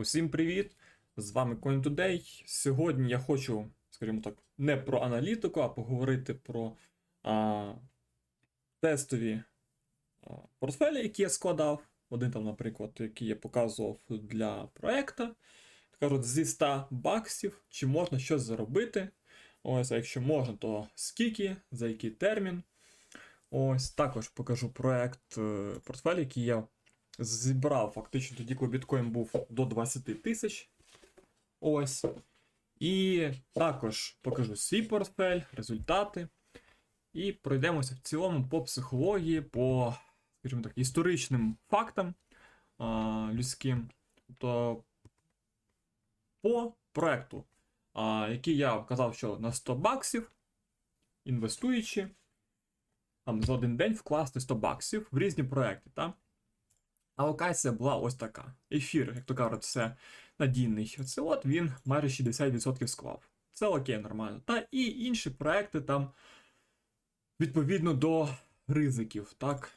Усім привіт! З вами CoinToday. Сьогодні я хочу, скажімо так, не про аналітику, а поговорити про а, тестові а, портфелі, які я складав. Один там, наприклад, який я показував для проекту. Кажуть, зі 100 баксів, чи можна щось заробити. Ось, а якщо можна, то скільки, за який термін. Ось також покажу проект е, портфель, який я зібрав фактично тоді, коли біткоін був до 20 тисяч. Ось. І також покажу свій портфель, результати. І пройдемося в цілому по психології, по, скажімо так, історичним фактам а, людським. Тобто по проекту, а, який я вказав, що на 100 баксів, інвестуючи, там за один день вкласти 100 баксів в різні проекти. Так? А локація була ось така. Ефір, як то кажуть, це надійний. Це от він майже 60% склав. Це окей, нормально. Та і інші проекти там відповідно до ризиків, так?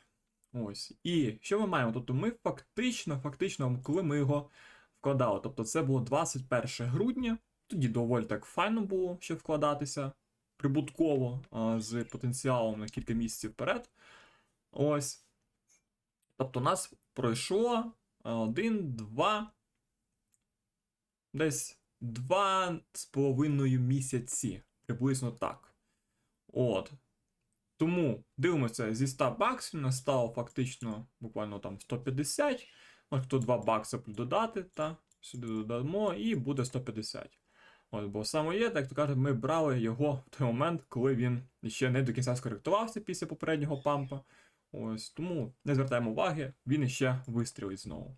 Ось. І що ми маємо? Тобто ми фактично, фактично, коли ми його вкладали. Тобто це було 21 грудня, тоді доволі так файно було ще вкладатися прибутково з потенціалом на кілька місяців вперед. Ось. Тобто, у нас пройшло один, два, десь два з половиною місяці. Приблизно так. От. Тому дивимося, зі 100 баксів настало фактично буквально там 150. Може, хто 2 бакси додати, та сюди додамо, і буде 150. От, бо саме є, так то кажуть, ми брали його в той момент, коли він ще не до кінця скоректувався після попереднього пампа. Ось тому не звертаємо уваги, він іще вистрілить знову.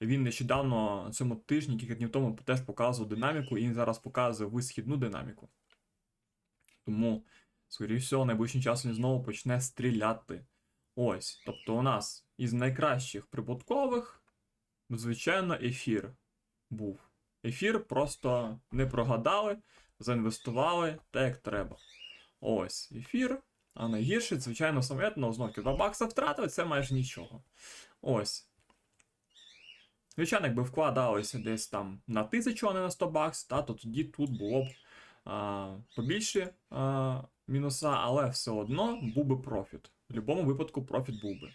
Він нещодавно на цьому тижні, кілька днів тому, теж показував динаміку, і він зараз показує висхідну динаміку. Тому, скоріше всього, найближчим часом він знову почне стріляти. Ось. Тобто, у нас із найкращих прибуткових, звичайно, ефір був. Ефір просто не прогадали, заінвестували так, як треба. Ось, ефір. А найгірше, звичайно, саметно, знову 2 бакса втратили, це майже нічого. Ось. Звичайно, якби вкладалися десь там на 1000, а не на 100 бакс, та, то тоді тут було б а, побільше а, мінуса, але все одно був би профіт. В будь-якому випадку профіт був би.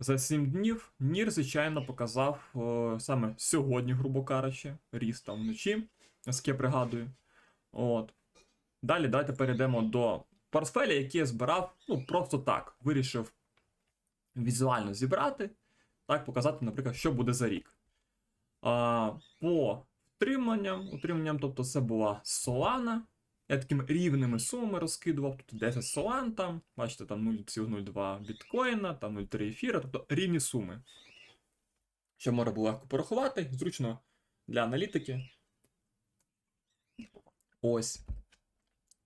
За 7 днів Нір, звичайно, показав о, саме сьогодні, грубо кажучи, ріст там вночі, наскільки я пригадую. От. Далі давайте перейдемо до портфеля, який я збирав, ну, просто так. Вирішив візуально зібрати, так, показати, наприклад, що буде за рік. А, По втриманням, утриманням, тобто це була Solana. Я такими рівними сумами розкидував, тут 10 Solana там, бачите, там 0,02 біткоїна, там 0,3 ефіра, тобто рівні суми. Що можна було легко порахувати, зручно для аналітики. Ось.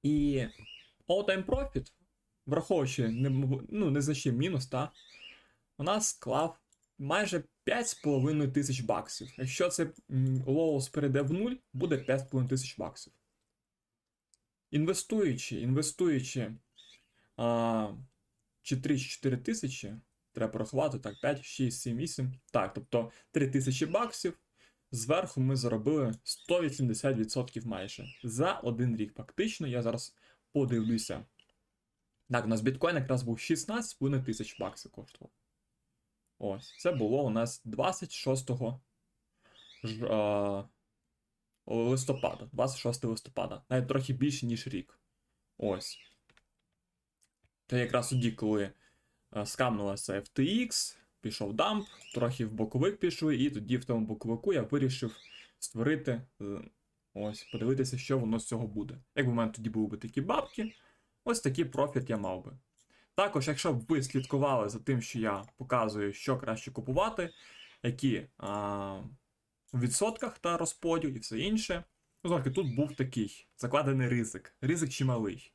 І all-time profit, враховуючи не, ну, незначний мінус, та, у нас склав майже 5,5 тисяч баксів. Якщо це лоус перейде в нуль, буде 5,5 тисяч баксів. Інвестуючи, інвестуючи а, чи 3-4 тисячі, треба порахувати, так, 5, 6, 7, 8. Так, тобто 3 тисячі баксів. Зверху ми заробили 180% майже за один рік. Фактично, я зараз подивлюся. Так, у нас біткоін якраз був 16,5 тисяч баксів коштував. Ось, це було у нас 26 ж, а, листопада. 26 листопада. Навіть трохи більше, ніж рік. Ось. Це якраз тоді, коли скамнулася FTX, пішов дамп, трохи в боковик пішли, і тоді в тому боковику я вирішив створити. Ось, подивитися, що воно з цього буде. Якби в мене тоді були би такі бабки, ось такий профіт я мав би. Також, якщо б ви слідкували за тим, що я показую, що краще купувати, які а, в відсотках та розподіл і все інше. Ну, знову тут був такий закладений ризик. Ризик чималий.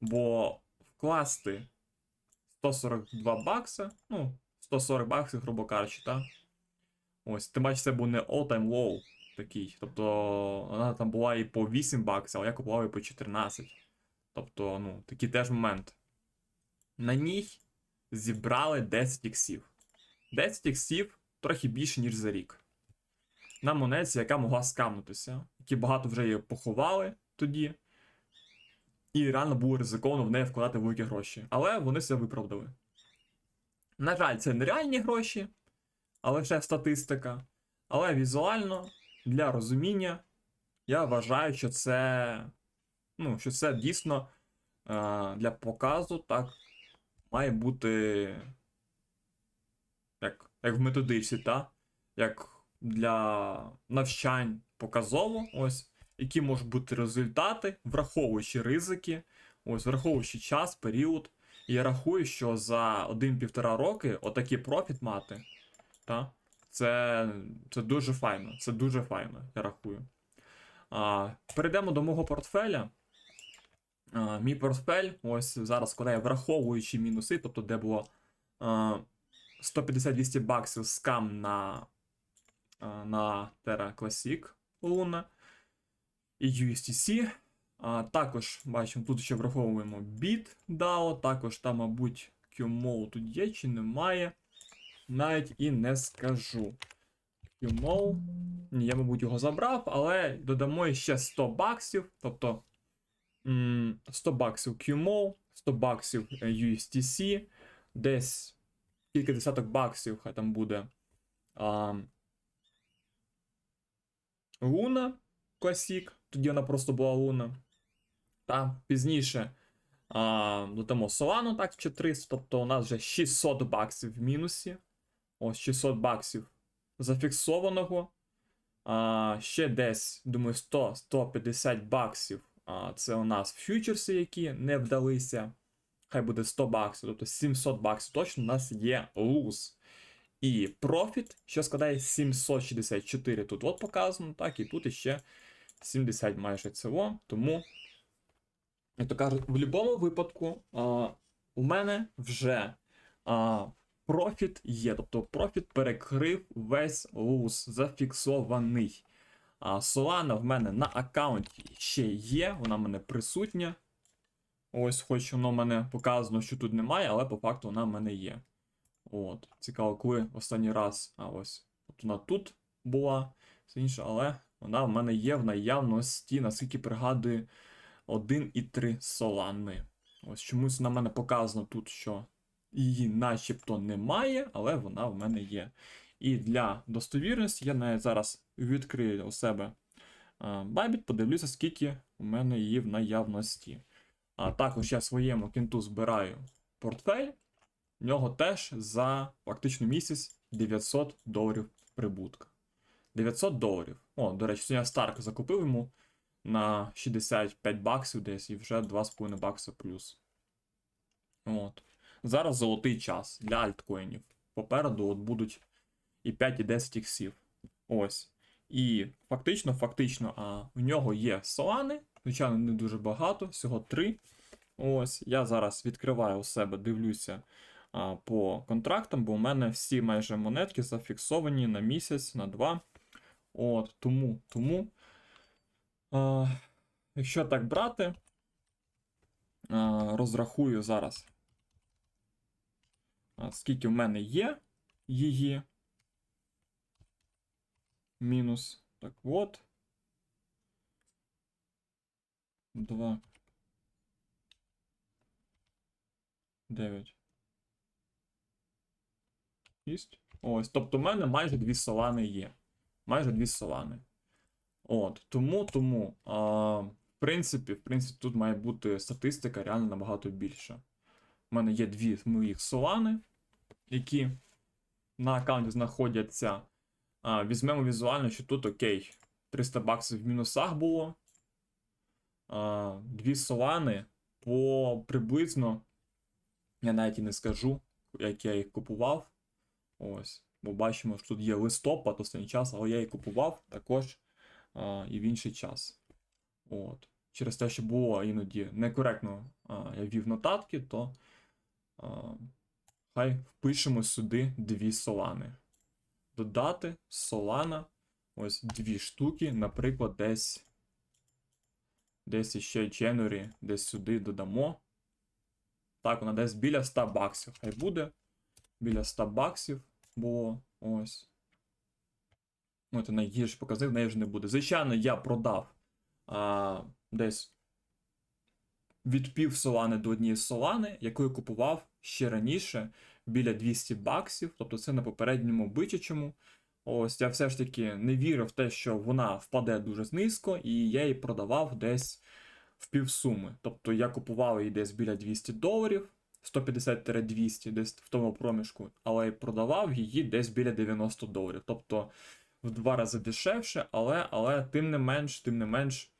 Бо вкласти 142 бакса, ну, 140 баксів, грубо кажучи, так? Ось, ти бачиш, це був не all-time low такий. Тобто вона там була і по 8 баксів, а я купував і по 14. Тобто, ну, такий теж момент. На ній зібрали 10 іксів. 10 іксів трохи більше, ніж за рік. на монеті, яка могла скамнутися, які багато вже її поховали тоді. І реально було ризиковано в неї вкладати великі гроші. Але вони себе виправдали. На жаль, це нереальні гроші, а лише статистика. Але візуально, для розуміння, я вважаю, що це. Ну, що це дійсно е, для показу так має бути. Як, як в методичці, та? Як для навчань показово, ось, які можуть бути результати, враховуючи ризики, ось, враховуючи час, період. І я рахую, що за 1-1,5 роки отакий профіт мати, та? Це, це дуже файно. Це дуже файно, я рахую. А, перейдемо до мого портфеля. А, мій портфель, ось зараз складає враховуючи мінуси, тобто де було а, 150-200 баксів скам на, а, на Terra Classic Luna і USTC. А, також бачимо, тут ще враховуємо біт DAO, також там, мабуть, QMO тут є чи немає. Навіть і не скажу. QMO. Ні, я, мабуть, його забрав, але додамо ще 100 баксів. Тобто 100 баксів QMO, 100 баксів е, USTC, десь кілька десяток баксів, хай там буде. А, Луна Classic, тоді вона просто була Луна. Та пізніше а, додамо Solano, так, чи 300, тобто у нас вже 600 баксів в мінусі. Ось 600 баксів зафіксованого. А, ще десь, думаю, 100-150 баксів. А, це у нас фьючерси, які не вдалися. Хай буде 100 баксів, тобто 700 баксів точно у нас є луз. І профіт, що складає 764. Тут от показано, так, і тут іще 70 майже цього. Тому, як то кажуть, в будь-якому випадку а, у мене вже а, профіт є. Тобто профіт перекрив весь луз, зафіксований. А Solana в мене на аккаунті ще є, вона в мене присутня. Ось, хоч воно в мене показано, що тут немає, але по факту вона в мене є. От. Цікаво, коли останній раз. А ось. От вона тут була, все інше, але вона в мене є в наявності, наскільки пригадую, 1,3 солани. Ось чомусь на мене показано тут, що її начебто немає, але вона в мене є. І для достовірності я навіть зараз відкрию у себе Bybit, подивлюся, скільки у мене її в наявності. А також я своєму кінту збираю портфель. В нього теж за фактично місяць 900 доларів прибутка. 900 доларів. О, до речі, сьогодні Старк закупив йому на 65 баксів десь і вже 2,5 бакса плюс. От. Зараз золотий час для альткоїнів. Попереду от будуть і 5, і 10 іксів. Ось. І фактично, фактично, а у нього є солани. Звичайно, не дуже багато, всього 3. Ось. Я зараз відкриваю у себе, дивлюся а, по контрактам, бо у мене всі майже монетки зафіксовані на місяць, на два. От, тому, тому. А, якщо так брати, а, розрахую зараз. Скільки в мене є її. Мінус. Так от. 2. 9. 6. Ось. Тобто в мене майже дві солани є. Майже дві солани. От. Тому, тому. А, в принципі, в принципі, тут має бути статистика реально набагато більша. У мене є дві моїх солани, які на аккаунті знаходяться. А, Візьмемо візуально, що тут окей. 300 баксів в мінусах було. А, Дві солани по приблизно. Я навіть і не скажу, як я їх купував. Ось. Бо бачимо, що тут є листопад, останній час, але я їх купував також а, і в інший час. От. Через те, що було іноді некоректно а, я ввів нотатки, то хай впишемо сюди дві солани. Додати солана. Ось дві штуки, наприклад, десь. Десь ще January, десь сюди додамо. Так, вона десь біля 100 баксів. Хай буде. Біля 100 баксів було. Ось. Ну, це найгірший показник, неї вже не буде. Звичайно, я продав а, десь від пів солани до однієї солани, яку я купував ще раніше біля 200 баксів, тобто це на попередньому бичачому. Ось я все ж таки не вірив в те, що вона впаде дуже низько, і я її продавав десь в півсуми. Тобто я купував її десь біля 200 доларів, 150-200 десь в тому проміжку, але продавав її десь біля 90 доларів. Тобто в два рази дешевше, але, але тим не менш, тим не менш.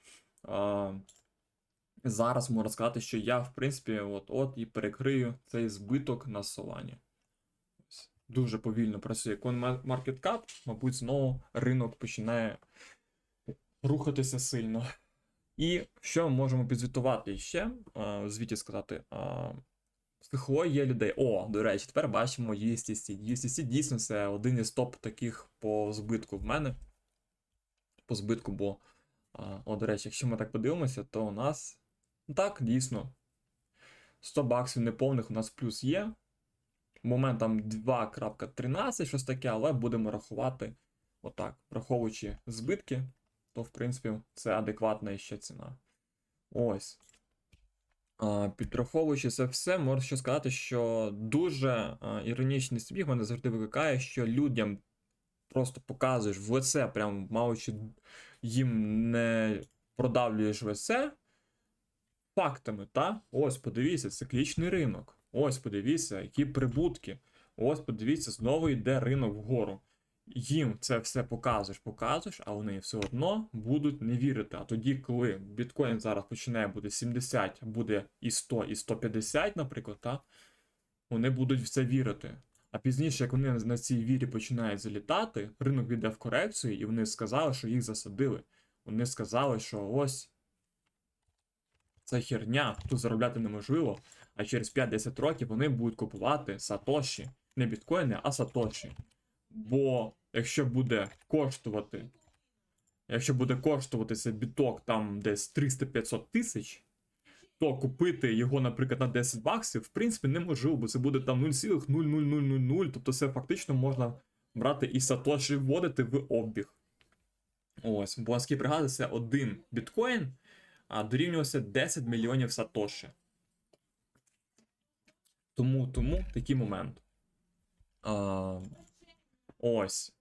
Зараз можна сказати, що я, в принципі, от-от і перекрию цей збиток на Солані. Дуже повільно працює CoinMarketCap, мабуть, знову ринок починає рухатися сильно. І що ми можемо підзвітувати ще? В звіті сказати. Психологія людей. О, до речі, тепер бачимо USTC. USTC дійсно це один із топ таких по збитку в мене. По збитку, бо, о, до речі, якщо ми так подивимося, то у нас так, дійсно. 100 баксів неповних у нас плюс є. Момент там 2.13, щось таке, але будемо рахувати отак. Враховуючи збитки, то в принципі це адекватна ще ціна. Ось. А, Підраховуючи це все, можу ще сказати, що дуже іронічний сміх мене завжди викликає, що людям просто показуєш в лице, прям маючи їм не продавлюєш в лице фактами, та? Ось, подивіться, циклічний ринок. Ось, подивіться, які прибутки. Ось, подивіться, знову йде ринок вгору. Їм це все показуєш, показуєш, а вони все одно будуть не вірити. А тоді, коли біткоін зараз починає бути 70, буде і 100, і 150, наприклад, та, вони будуть в це вірити. А пізніше, як вони на цій вірі починають залітати, ринок піде в корекцію, і вони сказали, що їх засадили. Вони сказали, що ось це херня, тут заробляти неможливо, а через 5-10 років вони будуть купувати сатоші. Не біткоїни, а сатоші. Бо якщо буде коштувати, якщо буде коштувати цей біток там десь 300-500 тисяч, то купити його, наприклад, на 10 баксів, в принципі, неможливо, бо це буде там 0,00000, тобто це фактично можна брати і сатоші вводити в обіг. Ось, бо наскільки пригадується, один біткоін дорівнювався 10 мільйонів сатоші. Тому, тому такий момент. А, ось.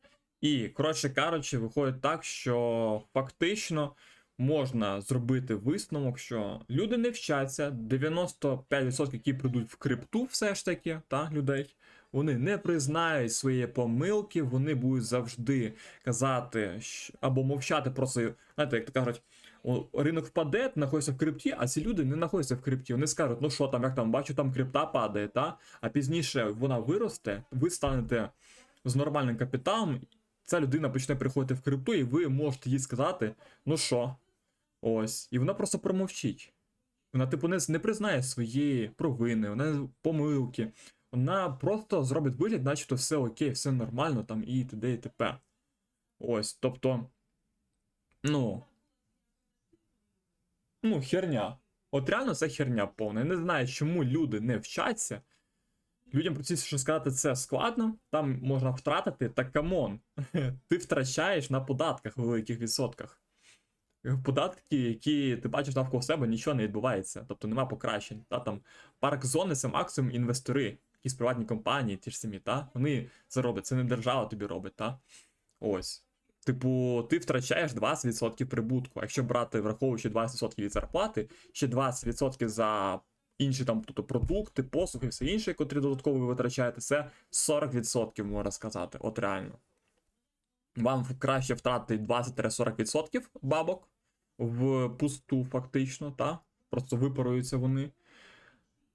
І, коротше кажучи, виходить так, що фактично можна зробити висновок, що люди не вчаться, 95%, які прийдуть в крипту, все ж таки, та, людей, вони не признають свої помилки, вони будуть завжди казати або мовчати про це. Знаєте, як то кажуть, ринок впаде, ти знаходишся в крипті, а ці люди не знаходяться в крипті. Вони скажуть, ну що там, як там, бачу, там крипта падає, та? а пізніше вона виросте, ви станете з нормальним капіталом, ця людина почне приходити в крипту, і ви можете їй сказати, ну що, ось, і вона просто промовчить. Вона, типу, не, не признає своєї провини, вона помилки. Вона просто зробить вигляд, начебто все окей, все нормально, там і т.д. і т.п. Ось, тобто, ну. Ну, херня. От реально це херня повна. Я не знаю, чому люди не вчаться. Людям простіше сказати, це складно, там можна втратити, та камон, ти втрачаєш на податках в великих відсотках. Податки, які ти бачиш навколо себе, нічого не відбувається, тобто нема покращень. Та, там, парк зони це максимум інвестори, якісь приватні компанії, ті ж самі, та? вони це роблять, це не держава тобі робить. Та? Ось. Типу, ти втрачаєш 20% прибутку. Якщо брати, враховуючи 20% від зарплати, ще 20% за інші там тобто, продукти, послуги, все інше, котрі додатково ви витрачаєте, це 40% можна сказати. От реально. Вам краще втратити 20-40% бабок в пусту, фактично, та? Просто випаруються вони.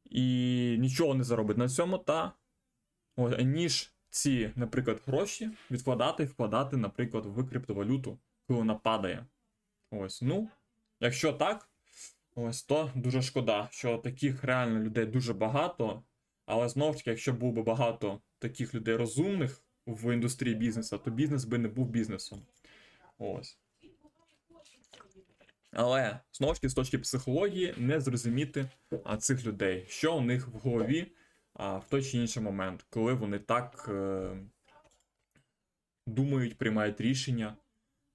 І нічого не заробить на цьому, та? Ніж ці, наприклад, гроші відкладати і вкладати, наприклад, в криптовалюту, коли вона падає. Ось, ну, якщо так, ось то дуже шкода, що таких реально людей дуже багато. Але знову ж таки, якщо було б багато таких людей розумних в індустрії бізнесу, то бізнес би не був бізнесом. Ось. Але знову ж таки, з точки психології, не зрозуміти цих людей, що у них в голові в той чи інший момент, коли вони так е, думають, приймають рішення.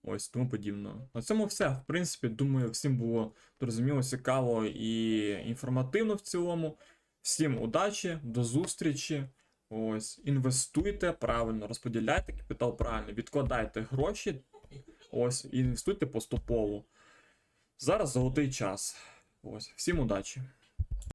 Ось тому подібно. На цьому все. В принципі, думаю, всім було зрозуміло, цікаво і інформативно в цілому. Всім удачі, до зустрічі. Ось, інвестуйте правильно, розподіляйте капітал правильно, відкладайте гроші. Ось, інвестуйте поступово. Зараз золотий час. Ось, всім удачі.